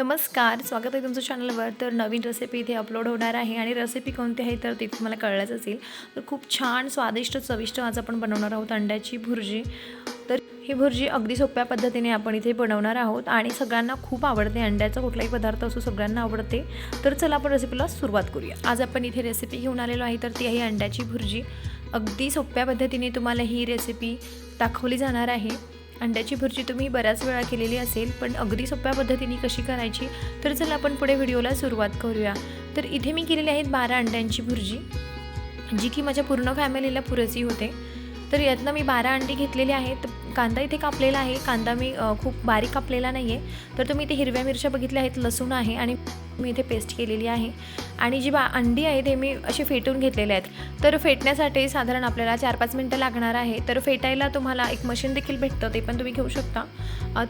नमस्कार स्वागत आहे तुमचं चॅनलवर तर नवीन रेसिपी इथे अपलोड होणार आहे आणि रेसिपी कोणती आहे तर ती तुम्हाला कळलंच असेल. तर खूप छान स्वादिष्ट चविष्ट आज आपण बनवणार आहोत अंड्याची भुर्जी. तर ही भुर्जी अगदी सोप्या पद्धतीने आपण इथे बनवणार आहोत आणि सगळ्यांना खूप आवडते. अंड्याचा कुठलाही पदार्थ असो सगळ्यांना आवडते. तर चला आपण रेसिपीला सुरुवात करूया. आज आपण इथे रेसिपी घेऊन आलेलो आहे तर ती आहे अंड्याची भुर्जी. अगदी सोप्या पद्धतीने तुम्हाला ही रेसिपी दाखवली जाणार आहे. अंड्याची भुर्जी तुम्ही बऱ्याच वेळा केलेली असेल पण अगदी सोप्या पद्धतीने कशी करायची? तर चला आपण पुढे व्हिडिओला सुरुवात करूया. तर इथे मी केलेली आहेत बारा अंड्यांची भुर्जी जी की माझ्या पूर्ण फॅमिलीला पुरेसी होते. तर यातनं मी बारा अंडी घेतलेली आहेत. कांदा इथे कापलेला आहे. कांदा मी खूप बारीक कापलेला नाही आहे तर तुम्ही इथे हिरव्या मिरच्या बघितल्या आहेत लसूण आहे आणि मी इथे पेस्ट केलेली आहे. आणि जी बा अंडी आहे ते मी असे फेटून घेतलेले आहेत. तर फेटण्यासाठी साधारण आपल्याला चार पाच मिनटं लागणार आहे. तर फेटायला तुम्हाला एक मशीन देखील भेटतं ते पण तुम्ही घेऊ शकता.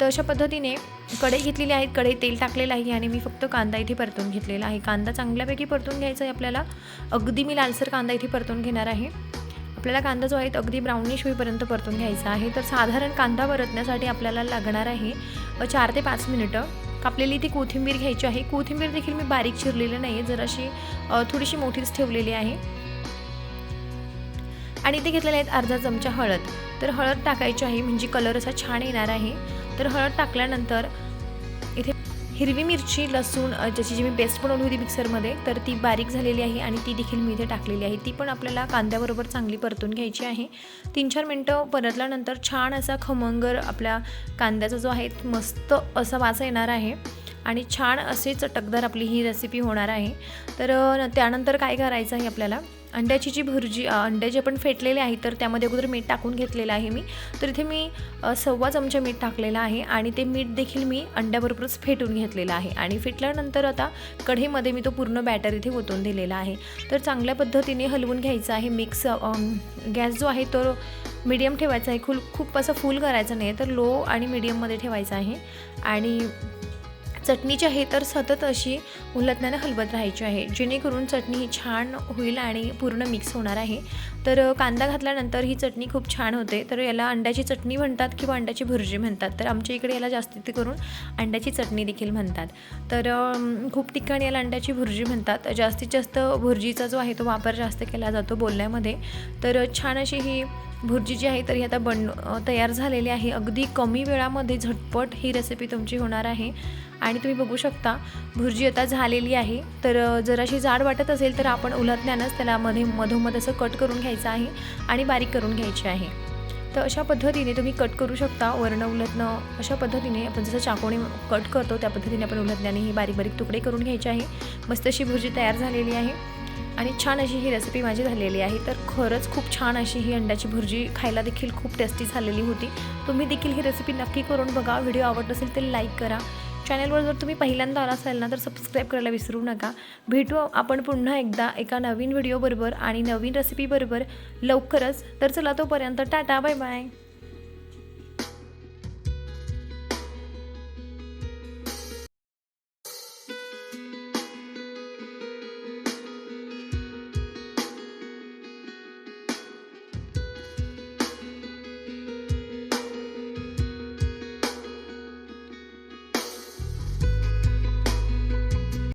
तर अशा पद्धतीने कढई घेतलेली आहे. कढई तेल टाकलेलं आहे आणि मी फक्त कांदा इथे परतून घेतलेला आहे. कांदा चांगल्यापैकी परतून घ्यायचा आहे आपल्याला. अगदी मी लालसर कांदा इथे परतून घेणार आहे. आपल्याला कांदा जो आहे तो अगदी ब्राउनिश होईपर्यंत परतून घ्यायचा आहे. तर साधारण कांदा परतण्यासाठी आपल्याला लागणार आहे चार ते पाच मिनिटं. कापलेली ती कोथिंबीर घ्यायची आहे. कोथिंबीर देखील मी बारीक चिरलेली नाही आहे जराशी थोडीशी मोठीच ठेवलेली आहे. आणि इथे घेतलेले आहेत अर्धा चमचा हळद. तर हळद टाकायची आहे म्हणजे कलर असा छान येणार आहे. तर हळद टाकल्यानंतर इथे हिरवी मिरची लसूण ज्याची जी मी पेस्ट बनवली होती मिक्सरमध्ये तर ती बारीक झालेली आहे आणि ती देखील मी इथे टाकलेली आहे. ती पण आपल्याला कांद्याबरोबर चांगली परतून घ्यायची आहे. तीन चार मिनटं परतल्यानंतर छान असा खमंगर आपल्या कांद्याचा जो आहे मस्त असा वास येणार आहे. आणि छान असे चटकदार आपली ही रेसिपी होणार आहे. तर त्यानंतर काय करायचं आहे आपल्याला? अंड्याची जी भुर्जी अ, जे आपण फेटलेले आहे तर त्यामध्ये अगोदर मीठ टाकून घेतलेलं आहे मी. तर इथे मी सव्वा चमचा मीठ टाकलेलं आहे आणि ते मीठ देखील मी अंड्याबरोबरच फेटून घेतलेलं आहे. आणि फेटल्यानंतर आता कढईमध्ये मी तो पूर्ण बॅटर इथे ओतून दिलेला आहे. तर चांगल्या पद्धतीने हलवून घ्यायचं आहे मिक्स गॅस जो आहे तो मीडियम ठेवायचा आहे. खूप खूप असं फुल करायचं नाही तर लो आणि मीडियममध्ये ठेवायचं आहे. आणि चटणी जी आहे तर सतत अशी उलटण्यानं हलवत राहायची आहे. जेणेकरून चटणी ही छान होईल आणि पूर्ण मिक्स होणार आहे. तर कांदा घातल्यानंतर ही चटणी खूप छान होते. तर याला अंड्याची चटणी म्हणतात किंवा अंड्याची भुर्जी म्हणतात. तर आमच्या इकडे याला जास्तीत करून अंड्याची चटणी देखील म्हणतात. तर खूप ठिकाणी याला अंड्याची भुर्जी म्हणतात. जास्तीत जास्त भुर्जीचा जो आहे तो वापर जास्त केला जातो बोलण्यामध्ये. तर छान अशी ही भुर्जी जी आहे तर ही आता बन तयार झालेली आहे. अगदी कमी वेळामध्ये झटपट ही रेसिपी तुमची होणार आहे. आणि तुम्ही बघू शकता भुर्जी आता झालेली आहे. तर जर जराशी जाड वाटत असेल तर आपण उलटण्यानंच त्याला मध्ये मधोमध असं कट करून घ्यायचं. आहे आणि बारीक करून घ्यायची आहे. तर अशा पद्धतीने तुम्ही कट करू शकता वर्ण उलटणं अशा पद्धतीने आपण जसं चाकोने कट करतो त्या पद्धतीने आपण उलटण्याने ही बारीक बारीक तुकडे करून घ्यायचे आहे. मस्त अशी भुर्जी तयार झालेली आहे. आणि छान अशी ही रेसिपी माझी झालेली आहे. तर खरंच खूप छान अशी ही अंड्याची भुर्जी खायला देखील खूप टेस्टी झालेली होती. तुम्ही देखील ही रेसिपी नक्की करून बघा. व्हिडिओ आवडत असेल तर लाईक करा. चॅनलवर जर तुम्ही पहिल्यांदा आला असाल ना तर सबस्क्राईब करायला विसरू नका. भेटू आपण पुन्हा एकदा एका नवीन व्हिडिओबरोबर आणि नवीन रेसिपीबरोबर लवकरच. तर चला तोपर्यंत टाटा बाय बाय